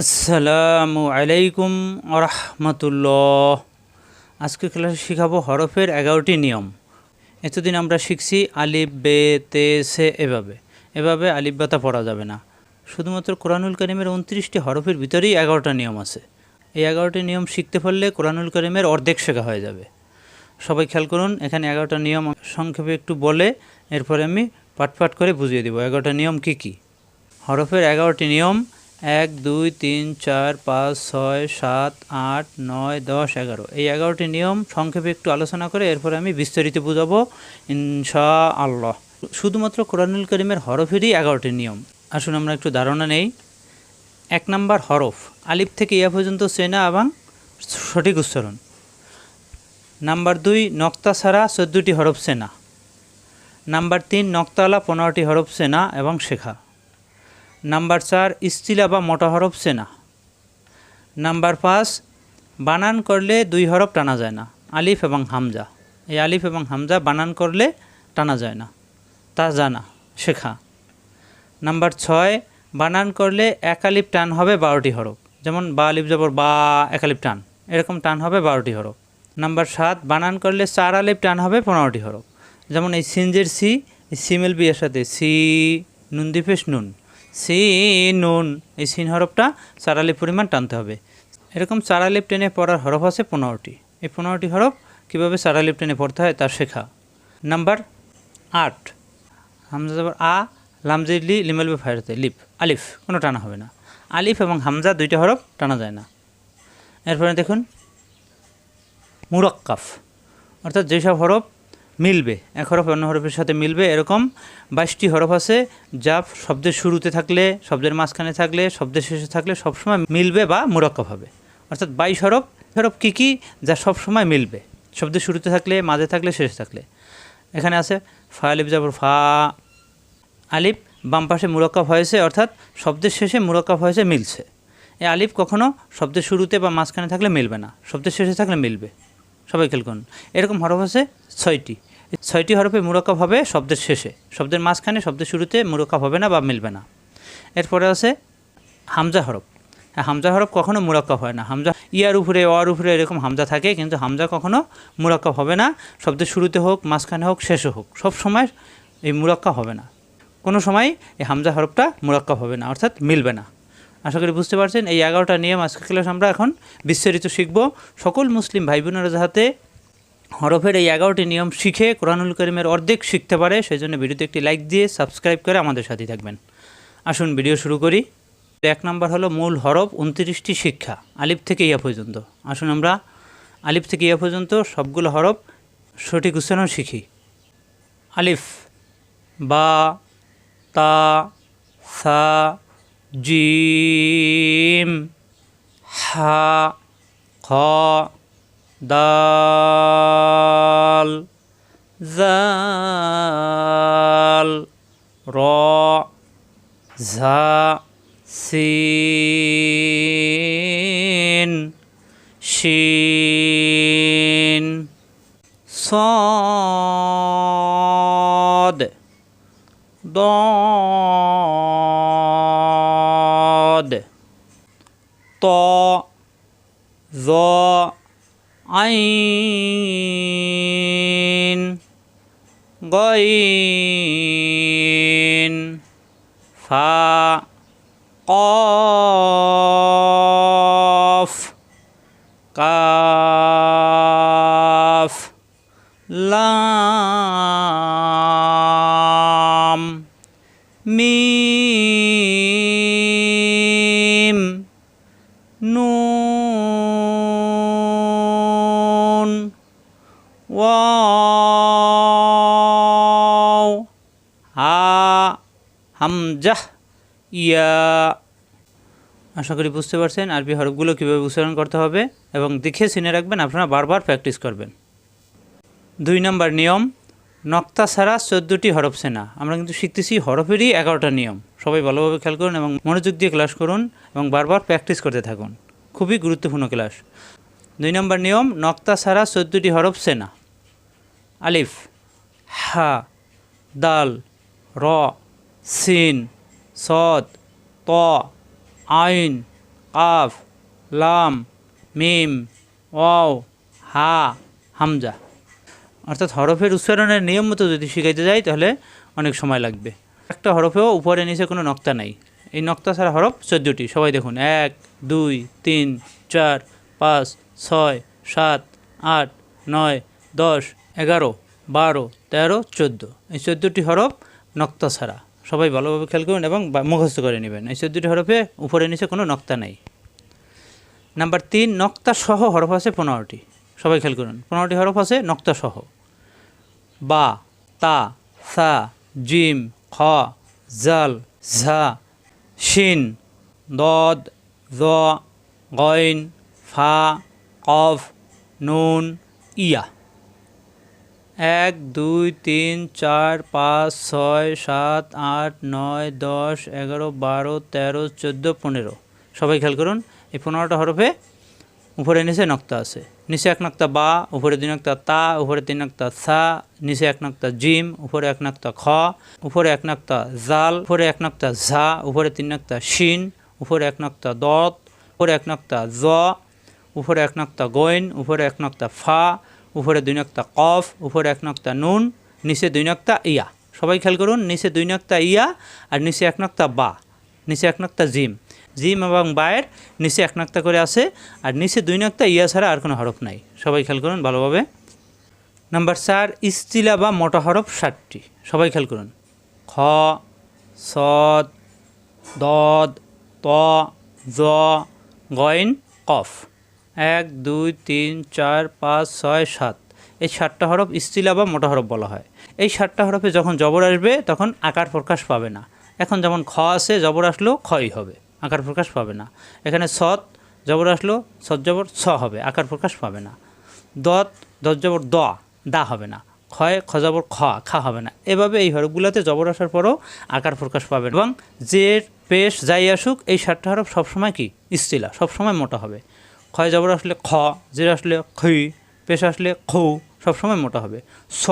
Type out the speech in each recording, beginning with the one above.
আসসালামু আলাইকুম রহমতুল্লাহ আজকে ক্লাসে শেখাবো হরফের এগারোটি নিয়ম। এতদিন আমরা শিখছি আলিফ, বে, তে, সে, এভাবে। এভাবে আলিফ, বাতা পড়া যাবে না। শুধুমাত্র কোরআনুল করিমের উনত্রিশটি হরফের ভিতরেই এগারোটা নিয়ম আছে। এই এগারোটি নিয়ম শিখতে পারলে কোরআনুল করিমের অর্ধেক শেখা হয়ে যাবে। সবাই খেয়াল করুন, এখানে এগারোটা নিয়ম সংক্ষেপে একটু বলে, এরপরে আমি পাট পাট করে বুঝিয়ে দেবো এগারোটা নিয়ম কি কি। হরফের এগারোটি নিয়ম এক, দুই, তিন, চার, পাঁচ, ছয়, সাত, আট, নয়, দশ, এগারো। এই এগারোটি নিয়ম সংক্ষেপে একটু আলোচনা করে এরপরে আমি বিস্তারিত বুঝাবো। ইনশা আল্লাহ শুধুমাত্র কোরআনুল করিমের হরফেরই এগারোটি নিয়ম। আসুন আমরা একটু ধারণা নেই। এক নাম্বার হরফ। আলিফ থেকে ইয়া পর্যন্ত সেনা এবং সঠিক উচ্চারণ। নাম্বার দুই, নক্তা ছাড়া চোদ্দোটি হরফ সেনা নাম্বার তিন নক্তালা পনেরোটি হরফ সেনা এবং শেখা। নাম্বার চার, ইস্তিলা বা মোটা হরফ সেনা নাম্বার পাঁচ, বানান করলে দুই হরফ টানা যায় না, আলিফ এবং হামজা। এই আলিফ এবং হামজা বানান করলে টানা যায় না, তা জানা, শেখা। নাম্বার ছয়, বানান করলে এক আলিফ টান হবে বারোটি হরফ, যেমন বা আলিফ জবর বা এক আলিফ টান, এরকম টান হবে বারোটি হরফ। নাম্বার সাত, বানান করলে চার আলিফ টান হবে পনেরোটি হরফ, যেমন এই সিনজের সি সিমেল বিয়ের সাথে সি, নুন দিফেস নুন। সি নুন এই সিন হরফটা চার আলিফ পরিমাণ টানতে হবে। এরকম চার আলিফ টেনে পড়ার হরফ আছে পনেরোটি। এই পনেরোটি হরফ কীভাবে চার আলিফ টেনে পড়তে হয় তা শেখা। নাম্বার আট। হামজা যাবার আ লামজিলি লিমালবে ফায়ারতে লিপ, আলিফ, কোনো টানা হবে না। আলিফ এবং হামজা দুইটা হরফ টানা যায় না। এরপরে দেখুন, মুরক্কাফ। অর্থাৎ যেসব হরফ মিলবে। এক হরফ অন্য হরফের সাথে মিলবে, এরকম বাইশটি হরফ আছে যা শব্দের শুরুতে থাকলে, শব্দের মাঝখানে থাকলে, শব্দের শেষে থাকলে সবসময় মিলবে বা মুরক্কাফ হবে। অর্থাৎ বাইশ হরফ হরফ কী কী যা সবসময় মিলবে? শব্দের শুরুতে থাকলে, মাঝে থাকলে, শেষে থাকলে। এখানে আছে ফা, আলিফ যাবর ফা। আলিফ বাম পাশে মুরক্কাফ হয়েছে, অর্থাৎ শব্দের শেষে মুরক্কাফ হয়েছে, মিলছে। এ আলিফ কখনো শব্দের শুরুতে বা মাঝখানে থাকলে মিলবে না, শব্দের শেষে থাকলে মিলবে। সবাই খেয়াল করুন। এরকম হরফ আছে ছয়টি। ছয়টি হরফে মুরক্কাফ হবে শব্দের শেষে। শব্দের মাঝখানে, শব্দের শুরুতে মুরক্কাফ হবে না বা মিলবে না। এরপরে আছে হামজা হরফ। হ্যাঁ হামজা হরফ কখনো মুরক্কাফ হয় না। হামজা, ইয়ার উপরে ওয়ার উপরে এরকম হামজা থাকে, কিন্তু হামজা কখনো মুরক্কাফ হবে না। শব্দের শুরুতে হোক, মাঝখানে হোক, শেষে হোক, সব সময় এই মুরক্কাফ হবে না। কোনো সময় এই হামজা হরফটা মুরক্কাফ হবে না, অর্থাৎ মিলবে না। আশা করি বুঝতে পারছেন, এই এগারোটা নিয়ম আজকে ক্লাস আমরা এখন বিস্তারিত শিখব। সকল মুসলিম ভাই বোনেরা যাতে হরফের এই এগারোটি নিয়ম শিখে কোরআনুল করিমের অর্ধেক শিখতে পারে সেই জন্য ভিডিওতে একটি লাইক দিয়ে সাবস্ক্রাইব করে আমাদের সাথে থাকবেন। আসুন ভিডিও শুরু করি। এক নম্বর হলো মূল হরফ উনত্রিশটি শিক্ষা, আলিফ থেকে ইয়া পর্যন্ত। আসুন আমরা আলিফ থেকে ইয়া পর্যন্ত সবগুলো হরফ সঠিক উচ্চারণ শিখি। আলিফ, বা, তা, সা, জিম, হা, খ দাল জাল র ঝা সিন শিন সদ দদ ত ওয়াও হা হামজাহ ইয়া আশা করি বুঝতে পারছেন, আরবি হরফগুলো কীভাবে উচ্চারণ করতে হবে এবং দেখে চিনে রাখবেন, আপনারা বারবার প্র্যাকটিস করবেন। দুই নম্বর নিয়ম, নক্তা ছাড়া চোদ্দোটি হরফ সেনা। আমরা কিন্তু শিখতেছি হরফেরই এগারোটা নিয়ম। সবাই ভালোভাবে খেয়াল করুন এবং মনোযোগ দিয়ে ক্লাস করুন এবং বারবার প্র্যাকটিস করতে থাকুন। খুবই গুরুত্বপূর্ণ ক্লাস দুই নম্বর নিয়ম, নক্তা ছাড়া চোদ্দোটি হরফ সেনা। আলিফ, হা, দাল, র, সিন, সদ, ত, আইন, কাফ, লাম, মিম, ওয়াও, হা, হামজা। অর্থাৎ হরফের উচ্চারণের নিয়ম মতো যদি শিখাইতে যাই, তাহলে অনেক সময় লাগবে। একটা হরফেও উপরে নিচে কোনো নক্তা নাই। এই নক্তা ছাড়া হরফ চোদ্দোটি। সবাই দেখুন, এক, দুই, তিন, চার, পাঁচ, ছয়, সাত, আট, নয়, দশ এগারো, বারো, তেরো, চোদ্দ। এই চোদ্দোটি হরফ নক্তা ছাড়া। সবাই ভালোভাবে খেয়াল করুন এবং মুখস্থ করে নেবেন। এই চোদ্দোটি হরফে উপরে নিচে কোনো নক্তা নেই। নাম্বার তিন নক্তা সহ হরফ আছে পনেরোটি। সবাই খেয়াল করুন, পনেরোটি হরফ আছে নক্তা সহ বা, তা, সা, জিম, খ, জাল, ঝা, শিন, দদ, জ, গইন, ফা, কফ, নুন, ইয়া। এক, দুই, তিন, চার, পাঁচ, ছয়, সাত, আট, নয়, দশ, এগারো, বারো, তেরো, চোদ্দ, পনেরো। সবাই খেয়াল করুন, এই পনেরোটা হরফে উপরে নিচে নক্তা আছে। নিচে এক নক্তা বা, উপরে দুই নক্তা তা, উপরে তিন নক্তা সা, নিচে এক নক্তা জিম, উপরে এক নক্তা খ, উপরে এক নক্তা জাল, উপরে এক নক্তা ঝা, উপরে তিন নক্তা শিন, উপরে এক নক্তা দত, উপরে এক নক্তা জ, উপরে এক নক্তা গইন, উপরে এক নক্তা ফা উপরে দুই নক্তা কফ, উপরে এক নক্তা নুন, নিচে দুই নক্তা ইয়া। সবাই খেয়াল করুন, নিচে দুই নক্তা ইয়া আর নিচে এক নক্তা বা। নিচে এক নক্তা জিম। জিম এবং বায়ের নিচে এক নক্তা করে আছে আর নিচে দুই নক্তা ইয়া ছাড়া আর কোনো হরফ নাই। সবাই খেয়াল করুন ভালোভাবে। নাম্বার চার, ইস্তিলা বা মোটা হরফ ষাটটি। সবাই খেয়াল করুন। খ, সদ, দদ, ত, জ, গইন, কফ। এক, দুই, তিন, চার, পাঁচ, ছয়, সাত। এই সাতটা হরফ ইস্তিলা বা মোটা হরফ বলা হয়। এই সাতটা হরফে যখন জবর আসবে, তখন আকার প্রকাশ পাবে না। এখন যেমন খ আছে, জবর আসলেও খই হবে, আকার প্রকাশ পাবে না। এখানে সৎ জবর আসলো, সৎ জবর ছ হবে, আকার প্রকাশ পাবে না। দত দত জবর দ, দা হবে না। ক্ষয় খজবর খ, খা হবে না। এভাবে এই হরফগুলোতে জবর আসার পরও আকার প্রকাশ পাবে এবং জের, পেশ, যাই আসুক, এই সাতটা হরফ সবসময় কি? ইস্তিলা সবসময় মোটা হবে। ক্ষয় জবর আসলে খ, জের আসলে খই পেশ আসলে খৌ সবসময় মোটা হবে। স,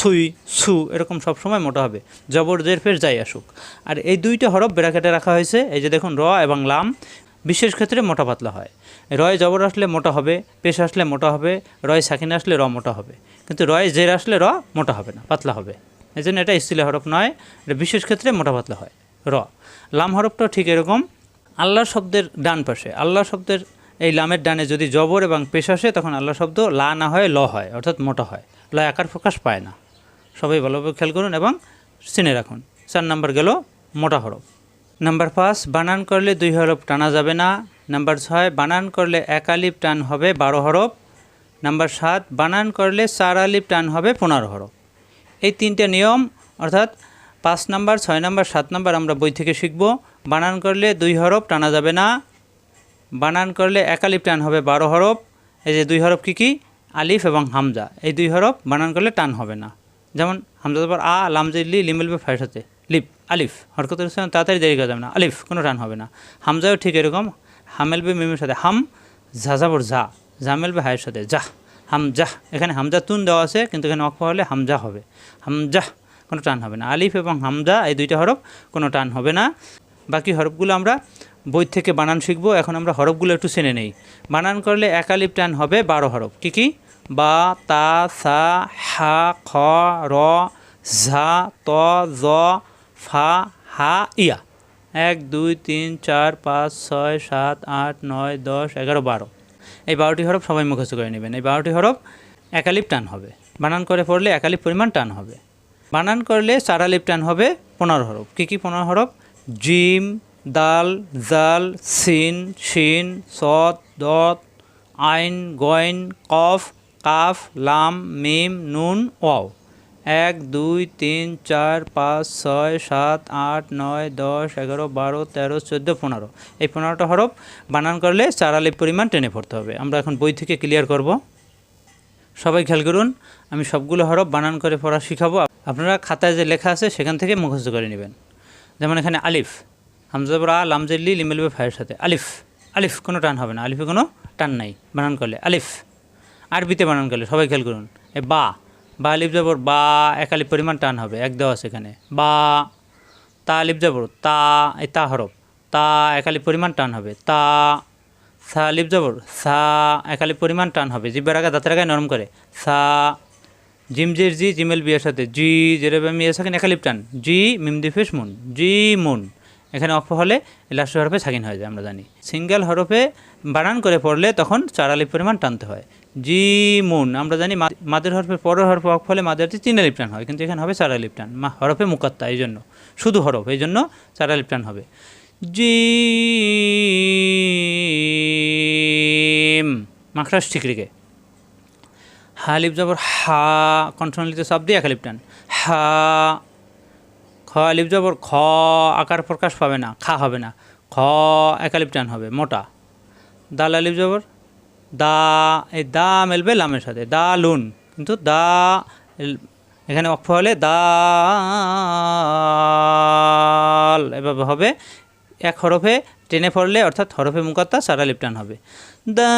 সুই, সু, এরকম সবসময় মোটা হবে। জবর, জের, পেশ যাই আসুক। আর এই দুইটা হরফ ব্র্যাকেটে রাখা হয়েছে, এই যে দেখুন, র এবং লাম, বিশেষ ক্ষেত্রে মোটা পাতলা হয়। রয় জবর আসলে মোটা হবে, পেশ আসলে মোটা হবে, রয় সাকিন আসলে র মোটা হবে। কিন্তু রয় জের আসলে র মোটা হবে না, পাতলা হবে। এই জন্য এটা ইস্তিলা হরফ নয়, এটা বিশেষ ক্ষেত্রে মোটা পাতলা হয়, র। লাম হরফটাও ঠিক এরকম আল্লাহ শব্দের ডান পাশে আল্লাহ শব্দের এই লামের ডানে যদি জবর এবং পেশ আসে, তখন আল্লাহ শব্দ লা না হয়, ল হয়, অর্থাৎ মোটা হয়। ল আকার প্রকাশ পায় না। সবাই ভালোভাবে খেয়াল করুন এবং চিনে রাখুন। চার নাম্বার গেল মোটা হরফ। নাম্বার পাঁচ, বানান করলে দুই হরফ টানা যাবে না। নাম্বার ছয়, বানান করলে এক আলিপ টান হবে বারো হরফ। নাম্বার সাত, বানান করলে চার আলিপ টান হবে পনেরো হরফ। এই তিনটে নিয়ম, অর্থাৎ পাঁচ নাম্বার, ছয় নাম্বার, সাত নাম্বার আমরা বই থেকে শিখব। বানান করলে দুই হরফ টানা যাবে না। বানান করলে এক আলিফ টান হবে বারো হরফ। এই যে দুই হরফ কী কী? আলিফ এবং হামজা। এই দুই হরফ বানান করলে টান হবে না। যেমন হামজা পর আ লামজিল্লি লিমেলবে ফাইর সাথে লিপ, আলিফ। হরকতের সময় তাড়াতাড়ি দেরি করা যাবে না। আলিফ, কোনো টান হবে না। হামজাও ঠিক এরকম। হামেলবে মিমের সাথে হাম, ঝা ঝাঝাবর ঝা। জামেলবে হায়ের সাথে জাহ। হাম জাহ এখানে হামজা তুন দেওয়া আছে, কিন্তু এখানে অক্ষ হলে হামজা হবে। হামজাহ কোনো টান হবে না। আলিফ এবং হামজা, এই দুইটা হরফ, কোনো টান হবে না। বাকি হরফগুলো আমরা বই থেকে বানান শিখব, এখন আমরা হরফগুলো একটু চেনে নেই। বানান করলে একালিপ টান হবে বারো হরফ। কী কী? বা, তা, সা, হা, খ, র, ঝা, ত, জ, ফা, হা, ইয়া। এক, দুই, তিন, চার, পাঁচ, ছয়, সাত, আট, নয়, দশ, এগারো, বারো। এই বারোটি হরফ সবাই মুখস্থ করে নেবেন। এই বারোটি হরফ একালিপ টান হবে। বানান করে পড়লে একালিপ পরিমাণ টান হবে। বানান করলে চারালিপ টান হবে পনেরো হরফ। কী কী পনেরো হরফ? জিম দাল, জাল, সিন, শিন সদ দত, আইন, গইন, কফ, কাফ, লাম, মিম, নুন, ওয়াও। এক, দুই, তিন, চার, পাঁচ, ছয়, সাত, আট, নয়, দশ, এগারো, বারো, তেরো, চোদ্দ, পনেরো। এই পনেরোটা হরফ বানান করলে চার আলিপ পরিমাণ টেনে পড়তে হবে। আমরা এখন বই থেকে ক্লিয়ার করব। সবাই খেয়াল করুন, আমি সবগুলো হরফ বানান করে পড়া শিখাবো। আপনারা খাতায় যে লেখা আছে, সেখান থেকে মুখস্থ করে নেবেন। যেমন এখানে আলিফ। হামজাবর লামজেল্লি লিমেলবে ফায়ের সাথে। আলিফ আলিফ, কোনো টান হবে না। আলিফে কোনো টান নাই। বানান করলে আলিফ। আরবিতে বানান করলে সবাই খেয়াল করুন। এ, বা। বা আলিফ যাবর বা, এক আলিফ পরিমাণ টান হবে। এক দেওয়া আছে এখানে। বা, তা আলিফ যাবর তা এ তা হরফ। তা একালি পরিমাণ টান হবে। তা, সা লিপ জবর, সা একালি পরিমাণ টান হবে। জিব্বার আগে দাঁতের আগে নরম করে। সা, জিম জের জি জিমেল বিয়ের সাথে। জি যেরকম ইয়ে থাকেন একালিপ টান। জি, মিম দিফিস মুন। জি, মুন। এখানে অক্ষ হলে লাস্ট হরফে সাকিন হয়ে যায়, আমরা জানি। সিঙ্গেল হরফে বানান করে পড়লে তখন চার আলিপ পরিমাণ টানতে হয়। জি মুন আমরা জানি মাদের হরফের পরের হরফে অক্ষ হলে মাদের তিন আলিপ টান হয়, কিন্তু এখানে হবে চার আলিপ টান, মা হরফে মুকাত্তা, এই জন্য। শুধু হরফ, এই জন্য চার আলিপ টান হবে। জিম মাখরাস ঠিক রেখে হালিফ জবর হা কণ্ঠনলিত শব্দ দিয়ে একালিপ টান। হা খ আলিফ খ আকার প্রকাশ পাবে না, খা হবে না। খ একালিপ টান হবে, মোটা। দাল আলিফ জবর, দা, এই দা মেলবে লামের সাথে, দা লুন। কিন্তু দা এখানে অক্ষ হলে দাল এভাবে হবে। এক হরফে টেনে পড়লে অর্থাৎ হরফে মুকাত্তা সারা লিপটান হবে। দাল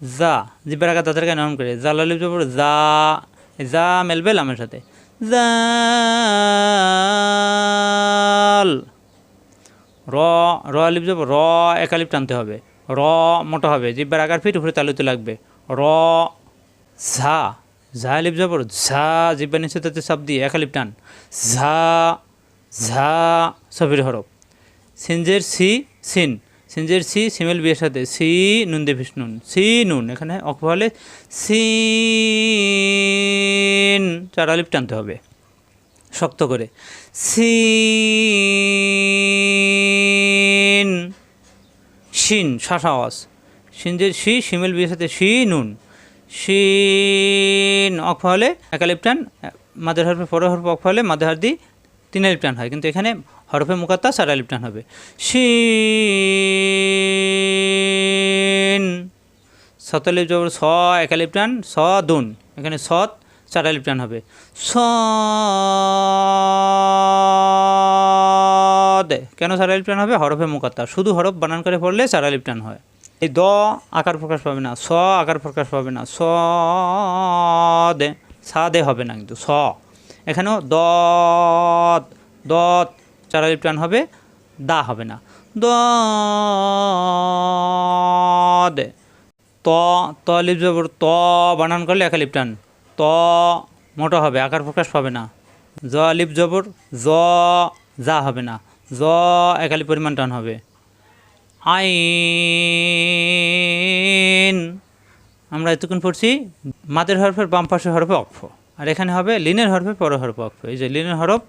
জা জিব্বার আঘাত তাদেরকে নাম করে জালালিপ জবর জা জা মেলবে লামের সাথে। র র আলিপ যাব র একালিপ টানতে হবে। র মোটা হবে জিব্বার আগার ফিট, উপরে তালুতে লাগবে। র, ঝা ঝা আলিপ যাব ঝা জিব্বার নিচে তাতে চাপ দিয়ে একালিপ টান। ঝা ঝা, সফির হরফ। সিনজের সি, সিন। সিনজের সি সিমেল বিয়ের সাথে সি নুন দেভিস নুন সি নুন এখানে অক্ষ হলে সিন চার আলিপ টানতে হবে। শক্ত করে। সিন শিন শাস আওয়াজ সিনজের শি শিমেল বিয়ের সাথে শি নুন শিন, অক্ষ হলে একালিপ টান। মাদের হরফে পরে হরফে অক্ষ হলে মাদের হার দি তিন আলিপ টান হয়। কিন্তু এখানে হরফে মুকাত্তা চার আলিপ টান হবে। শিন। সতলিপ জবর, স একালিপ টান, স, দুন। এখানে সৎ, চার আলিপ টান হবে। সদ কেন চার আলিপ টান হবে? হরফে মুকাত্তা। শুধু হরফ বানান করে পড়লে চার আলিপ টান হয়। এই দ, আকার প্রকাশ পাবে না। স, আকার প্রকাশ পাবে না। স, দে। সা, দে হবে না কিন্তু। স। এখানেও দ দ চার আলিপ টান হবে দা হবে না। দ, দে। ত ত লিপ জবর ত, বানান করলে একা লিপ টান ত, মোটা হবে, আকার প্রকাশ পাবে না। জ লিপ জবর জ, যা হবে না। জ একালি পরিমাণ টান হবে। আইন। আমরা এতক্ষণ পড়ছি মাদের হরফের বাম পাশে হরফে অক্ষ। আর এখানে হবে লিনের হরফে পর হরফ অক্ষ। এই যে লিনের হরফ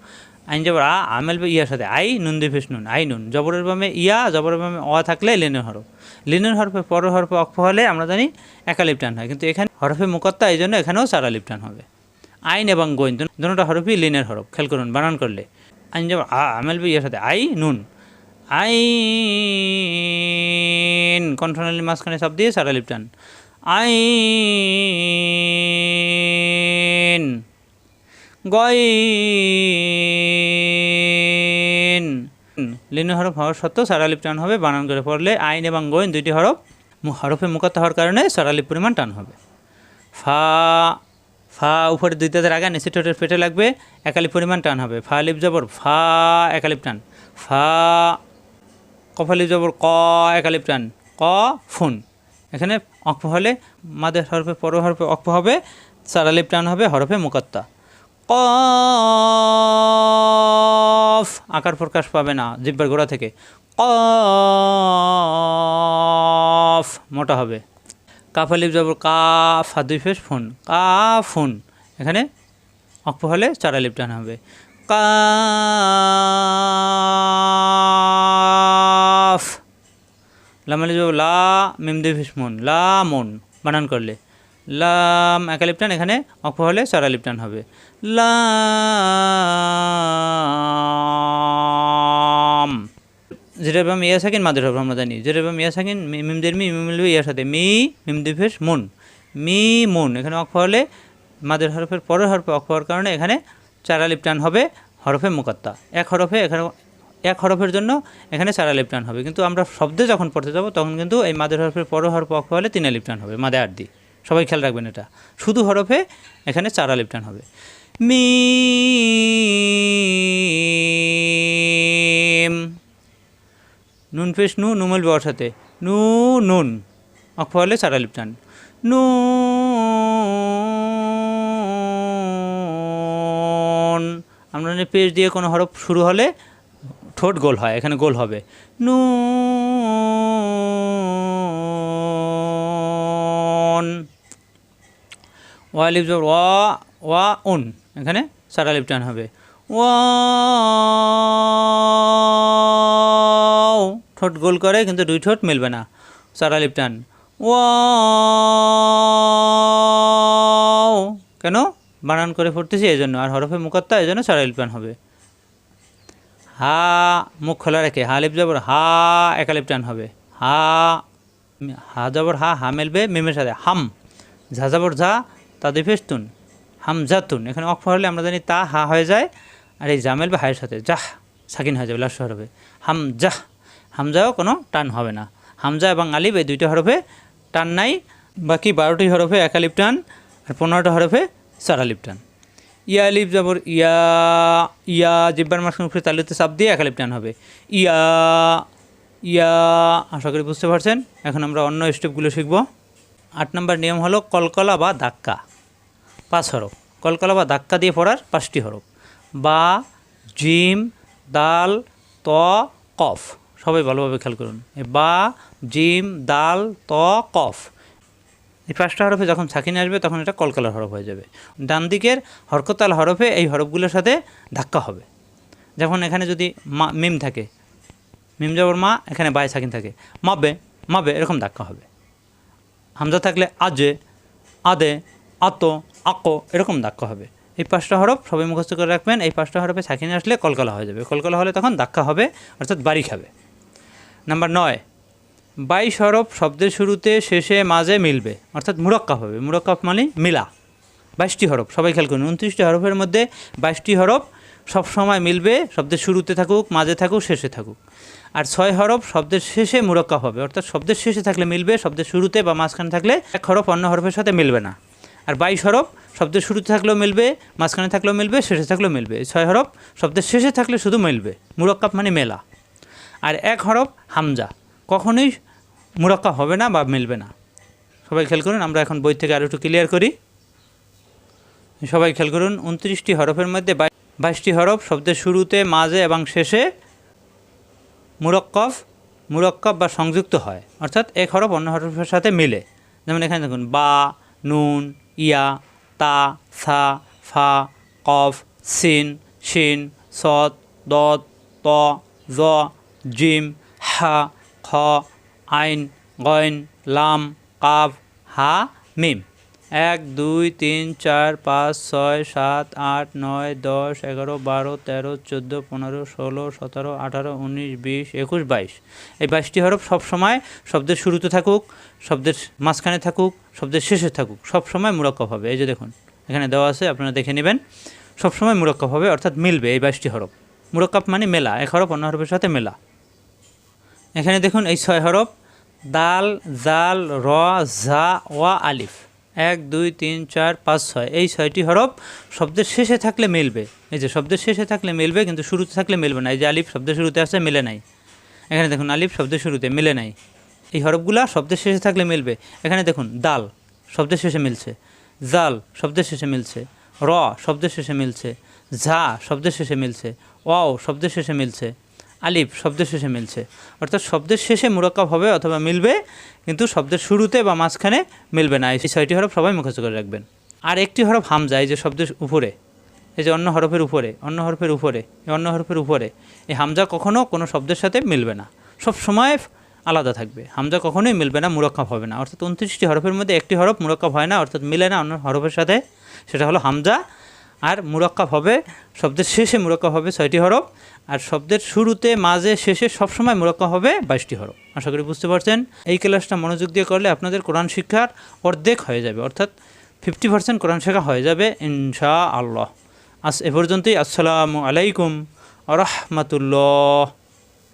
আইন জবর, আ, আমেল বে ইয়ার সাথে, আই নুন দিফিস নুন, আই নুন। জবরের বামে ইয়া, জবরের বামে অ থাকলে লিনের হরফ। লিনের হরফে পর হরফে অক্ষ হলে আমরা জানি একালিপ টান হয়, কিন্তু এখানে হরফে মুকত্তা, এই জন্য এখানেও চারালিপ টান হবে। আইন এবং গোয়েন দুটা হরফই লিনের হরফ খেল করুন, বানান করলে। আইন জবর, আ, আমেল বে ইয়ার সাথে, আই নুন। আইন কণ্ঠনালীর মাঝখানে সব দিয়ে সারা লিপটান আইন গইন লিন হরফ হওয়ার সত্ত্বেও সারালিপ টান হবে, বানান করে পড়লে আইন এবং গইন দুইটি হরফ হরফে মুখাত হওয়ার কারণে সারালিপ পরিমাণ টান হবে। ফা ফা উপরে দুই দাঁতের আগে নিচে ঠোঁটের পেটে লাগবে একালি পরিমাণ টান হবে। ফা লিপ জবর, ফা একালিপ টান। ফা কফালি জবর, ক একালিপ টান। ক, ফুন। এখানে অক্ষ হলে মাদের হরফে পর হরফে অক্ষ হবে সারালিপ টান হবে হরফে মুকাত্তা। কফ। আকার প্রকাশ পাবে না, জিব্বার গোড়া থেকে। কফ, মোটা হবে। কাফালিপ যাব কাফ হাদুই ফেস ফোন। কাফুন এখানে অক্ষ হলে চারা লিপ টান হবে। কাফ। লামালি জব লা, মিম দুই ফেস মুন লা, মন। বানান করলে। লাম একা লিপটান এখানে অক্ষ হলে চারা লিপটান হবে। লাম। যেটা যেরকম ইয়া থাকেন মাদের হবে, আমরা জানি। যেটা যেরকম ইয়া থাকেন মিমদের মি মিমলবে ইয়ার সাথে। মি, মিম দিফেস মুন। মি, মুন। এখানে অক্ষ হলে মাদের হরফের পরের হরফে অক্ষ হওয়ার কারণে এখানে চারা লিপটান হবে হরফে মুকাত্তা। এক হরফে এখানে, এক হরফের জন্য এখানে চারা লিপটান হবে। কিন্তু আমরা শব্দে যখন পড়তে যাব, তখন কিন্তু এই মাদের হরফের পর হরফ অক্ষ হলে তিনে লিপটান হবে, মাদে আট দি। সবাই খেয়াল রাখবেন এটা। শুধু হরফে এখানে চারা লিপটান হবে। মিম। নুন পেশ নু, নুমল বাবার সাথে। নু, নুন। অক্ষ হলে চার আলিফ টান। নুন। আমরা পেশ দিয়ে কোনো হরফ শুরু হলে ঠোঁট গোল হয়, এখানে গোল হবে। নুন ওয়া লিপ জবর ওয়া ওয়া, উন। এখানে চার আলিফ টান হবে। ওয়াও ঠোঁট গোল করে, কিন্তু দুই ঠোঁট মিলবে না। চার আলিফ টান। ওয়াও কেন? বানান করে পড়তেছি এই জন্য আর হরফে মুকাত্তা এই জন্য সারা আলিফ টান হবে। হা, মুখ খোলা রেখে। হা লিপ জবর, হা একালিপ টান হবে। হা হা জবর, হা হা মেলবে, মিমের সাথে। হাম, ঝা জবর, ঝা তাদের ফেস্তুন হাম জাতুন এখানে অক্ষ হলে আমরা জানি তা, হা হয়ে যায়, আর এই জামেল বা হায়ের সাথে জাহ, সাকিন হয়ে যাবে, লাস্ট হরফে। হাম জাহ হামজাও কোনো টান হবে না। হামজা এবং আলিফ এই দুইটা হরফে টান নাই, বাকি বারোটি হরফে এক আলিফ টান, আর পনেরোটা হরফে চার আলিফ টান। ইয়া, আলিফ যাবর ইয়া ইয়া, জিব্বার মাঝখানে উপরে তালিতে চাপ দিয়ে এক আলিফ টান হবে। ইয়া ইয়া, আশা করি বুঝতে পারছেন। এখন আমরা অন্য স্টেপগুলো শিখব। আট নম্বর নিয়ম হলো কলকলা বা ধাক্কা। পাঁচ হরফ। কলকলা বা ধাক্কা দিয়ে পড়ার পাঁচটি হরফ। বা, জিম, দাল, ত, কফ। সবাই ভালোভাবে খেয়াল করুন। বা, জিম, দাল, ত, কফ। এই পাঁচটা হরফে যখন সাকিন আসবে, তখন এটা কলকলার হরফ হয়ে যাবে। ডান দিকের হরকতাল হরফে এই হরফগুলোর সাথে ধাক্কা হবে। যখন এখানে যদি মা, মিম থাকে, মিম যাবর মা, এখানে বাই সাকিন থাকে, মাবে মাবে এরকম ধাক্কা হবে। হামজা থাকলে আজে, আদে, আতো আকো, এরকম ধাক্কা হবে। এই পাঁচটা হরফ সবাই মুখস্থ করে রাখবেন। এই পাঁচটা হরফে সাকিনে আসলে কলকলা হয়ে যাবে। কলকলা হলে তখন ধাক্কা হবে, অর্থাৎ বাড়ি খাবে। নাম্বার নয়, বাইশ হরফ শব্দের শুরুতে, শেষে, মাঝে মিলবে, অর্থাৎ মুরক্কাপ হবে। মুরক্কাপ মানে মিলা। বাইশটি হরফ, সবাই খেয়াল করুন, উনত্রিশটি হরফের মধ্যে বাইশটি হরফ সব সময় মিলবে, শব্দের শুরুতে থাকুক, মাঝে থাকুক, শেষে থাকুক। আর ছয় হরফ শব্দের শেষে মুরক্কাপ হবে, অর্থাৎ শব্দের শেষে থাকলে মিলবে, শব্দের শুরুতে বা মাঝখানে থাকলে এক হরফ অন্য হরফের সাথে মিলবে না। আর বাইশ হরফ শব্দের শুরুতে থাকলেও মিলবে, মাঝখানে থাকলেও মিলবে, শেষে থাকলেও মিলবে। ছয় হরফ শব্দের শেষে থাকলে শুধু মিলবে। মুরক্কাপ মানে মেলা। আর এক হরফ হামজা। কখনোই মুরাক্কা হবে না বা মিলবে না। সবাই খেয়াল করুন, আমরা এখন বই থেকে আরও একটু ক্লিয়ার করি। সবাই খেয়াল করুন, উনত্রিশটি হরফের মধ্যে বাই- বাইশটি হরফ শব্দের শুরুতে, মাঝে এবং শেষে মুরক্কফ মুরক্কব বা সংযুক্ত হয়। অর্থাৎ এক হরফ অন্য হরফের সাথে মিলে। যেমন এখানে দেখুন, বা, নুন ইয়া, তা, সা, ফা, কফ, সিন, শিন সদ দত ত জ জিম, হা, খ, আইন, গইন, লাম, কাফ, হা, মিম। এক, দুই, তিন, চার, পাঁচ, ছয়, সাত, আট, নয়, দশ, এগারো, বারো, তেরো, চোদ্দ, পনেরো, ষোলো, সতেরো, আঠারো, উনিশ, বিশ, একুশ, বাইশ। এই বাইশটি হরফ সবসময় শব্দের শুরুতে থাকুক, শব্দের মাঝখানে থাকুক, শব্দের শেষে থাকুক, সবসময় মুরক্কব হবে। এই যে দেখুন, এখানে দেওয়া আছে, আপনারা দেখে নেবেন। সবসময় মুরক্কব হবে, অর্থাৎ মিলবে এই বাইশটি হরফ। মুরক্কাব মানে মেলা, এক হরফ অন্য হরফের সাথে মেলা। এখানে দেখুন এই ছয় হরফ, দাল, জাল, র ঝা ওয়া, আলিফ। এক, দুই, তিন, চার, পাঁচ, ছয়। এই ছয়টি হরফ শব্দের শেষে থাকলে মিলবে। এই যে শব্দের শেষে থাকলে মিলবে, কিন্তু শুরুতে থাকলে মিলবে না। এই যে আলিফ শব্দের শুরুতে আছে মিলে নাই। এখানে দেখুন, আলিফ শব্দের শুরুতে মিলে নাই। এই হরফগুলা শব্দের শেষে থাকলে মিলবে। এখানে দেখুন, দাল শব্দের শেষে মিলছে। জাল শব্দের শেষে মিলছে। র শব্দের শেষে মিলছে। ঝা শব্দের শেষে মিলছে। ওয়াও শব্দের শেষে মিলছে। আলিফ, শব্দের শেষে মিলছে। অর্থাৎ শব্দের শেষে মুরক্কাব হবে অথবা মিলবে, কিন্তু শব্দের শুরুতে বা মাঝখানে মিলবে না। এই ছয়টি হরফ সবাই মুখস্থ করে রাখবেন। আর একটি হরফ হামজা, এই যে শব্দের উপরে, এই যে অন্য হরফের উপরে, অন্য হরফের উপরে, এই অন্য হরফের উপরে, এই হামজা কখনো কোনো শব্দের সাথে মিলবে না। সব সময় আলাদা থাকবে। হামজা কখনোই মিলবে না, মুরক্কাব হবে না। অর্থাৎ উনত্রিশটি হরফের মধ্যে একটি হরফ মুরক্কাব হয় না, অর্থাৎ মিলে না অন্য হরফের সাথে। সেটা হলো হামজা। আর মুরক্কাব হবে, শব্দের শেষে মুরক্কাব হবে ছয়টি হরফ। আর শব্দের শুরুতে, মাঝে, শেষে সবসময় মুরক্কাব হবে বাইশটি হরফ। আশা করি বুঝতে পারছেন? এই ক্লাসটা মনোযোগ দিয়ে করলে আপনাদের কোরআন শিক্ষার অর্ধেক হয়ে যাবে, অর্থাৎ ফিফটি পার্সেন্ট কোরআন শেখা হয়ে যাবে ইনশা আল্লাহ আস এ পর্যন্তই। আসসালামু আলাইকুম। আরহামতুল্লাহ। রহমতুল্লাহ